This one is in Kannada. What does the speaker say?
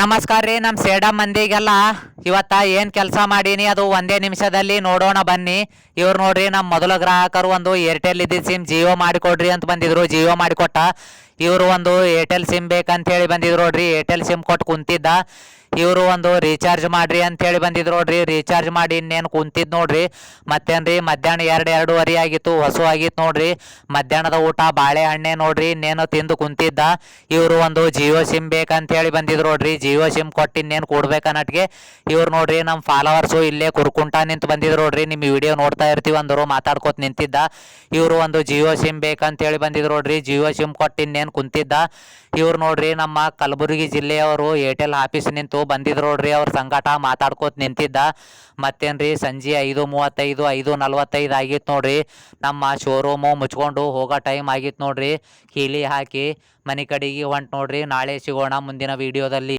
ನಮಸ್ಕಾರ ರೀ ನಮ್ಮ ಸೇಡಾ ಮಂದಿಗೆಲ್ಲ. ಇವತ್ತ ಏನು ಕೆಲಸ ಮಾಡೀನಿ, ಅದು ಒಂದೇ ನಿಮಿಷದಲ್ಲಿ ನೋಡೋಣ ಬನ್ನಿ. ಇವ್ರು ನೋಡ್ರಿ ನಮ್ಮ ಮೊದಲ ಗ್ರಾಹಕರು ಒಂದು ಏರ್ಟೆಲ್ ಇದ್ದಿದ್ದು ಸಿಮ್ ಜಿಯೋ ಮಾಡಿಕೊಡ್ರಿ ಅಂತ ಬಂದಿದ್ರು, ಜಿಯೋ ಮಾಡಿಕೊಟ್ಟ. ಇವರು ಒಂದು ಏರ್ಟೆಲ್ ಸಿಮ್ ಬೇಕಂತ ಹೇಳಿ ಬಂದಿದ್ರು ನೋಡ್ರಿ, ಏರ್ಟೆಲ್ ಸಿಮ್ ಕೊಟ್ಟು ಕುಂತಿದ್ದ. ಇವರು ಒಂದು ರೀಚಾರ್ಜ್ ಮಾಡ್ರಿ ಅಂತ ಹೇಳಿ ಬಂದಿದ್ರು ನೋಡ್ರಿ. ರೀಚಾರ್ಜ್ ಮಾಡಿ ಇನ್ನೇನು ಕುಂತಿದ್ ನೋಡ್ರಿ. ಮತ್ತೇನ್ರಿ? ಮಧ್ಯಾಹ್ನ ಎರಡು, ಎರಡೂವರೆ ಆಗಿತ್ತು, ಹಸು ಆಗಿತ್ತು ನೋಡ್ರಿ. ಮಧ್ಯಾಹ್ನದ ಊಟ ಬಾಳೆಹಣ್ಣೆ ನೋಡ್ರಿ. ಇನ್ನೇನು ತಿಂದು ಕುಂತಿದ್ದ. ಇವರು ಒಂದು ಜಿಯೋ ಸಿಮ್ ಬೇಕಂತ ಹೇಳಿ ಬಂದಿದ್ರು ನೋಡ್ರಿ. ಜಿಯೋ ಸಿಮ್ ಕೊಟ್ಟು ಇನ್ನೇನು ಕೊಡ್ಬೇಕನ್ನಟ್ಗೆ ಇವ್ರು ನೋಡ್ರಿ ನಮ್ಮ ಫಾಲೋವರ್ಸು ಇಲ್ಲೇ ಕುರ್ಕುಂಟ ನಿಂತು ಬಂದಿದ್ರು ನೋಡ್ರಿ. ನಿಮ್ಮ ವಿಡಿಯೋ ನೋಡ್ತಾ ಇರ್ತೀವಿ ಅಂದರು, ಮಾತಾಡ್ಕೊತ ನಿಂತಿದ್ದ. ಇವರು ಒಂದು ಜಿಯೋ ಸಿಮ್ ಬೇಕಂತ ಹೇಳಿ ಬಂದಿದ್ರು ನೋಡ್ರಿ. ಜಿಯೋ ಸಿಮ್ ಕೊಟ್ಟು ಇನ್ನೇನು ಕುಂತಿದ್ದ. ಇವ್ರು ನೋಡ್ರಿ ನಮ್ಮ ಕಲಬುರಗಿ ಜಿಲ್ಲೆಯವರು ಏರ್ಟೆಲ್ ಆಫೀಸ್ ನಿಂತು ಬಂದಿದ್ರು ನೋಡ್ರಿ ಅವ್ರ ಸಂಗಟ ಮಾತಾಡ್ಕೋತ ನಿಂತಿದ್ದ. ಮತ್ತೇನ್ರಿ, ಸಂಜೆ ಐದು ಮೂವತ್ತೈದು, ಐದು ನಲ್ವತ್ತೈದು ಆಗಿತ್ತು ನೋಡ್ರಿ. ನಮ್ಮ ಶೋರೂಮು ಮುಚ್ಕೊಂಡು ಹೋಗೋ ಟೈಮ್ ಆಗಿತ್ತು ನೋಡ್ರಿ. ಕೀಲಿ ಹಾಕಿ ಮನೆ ಕಡೆಗೆ ಹೊಂಟು ನೋಡ್ರಿ. ನಾಳೆ ಸಿಗೋಣ ಮುಂದಿನ ವಿಡಿಯೋದಲ್ಲಿ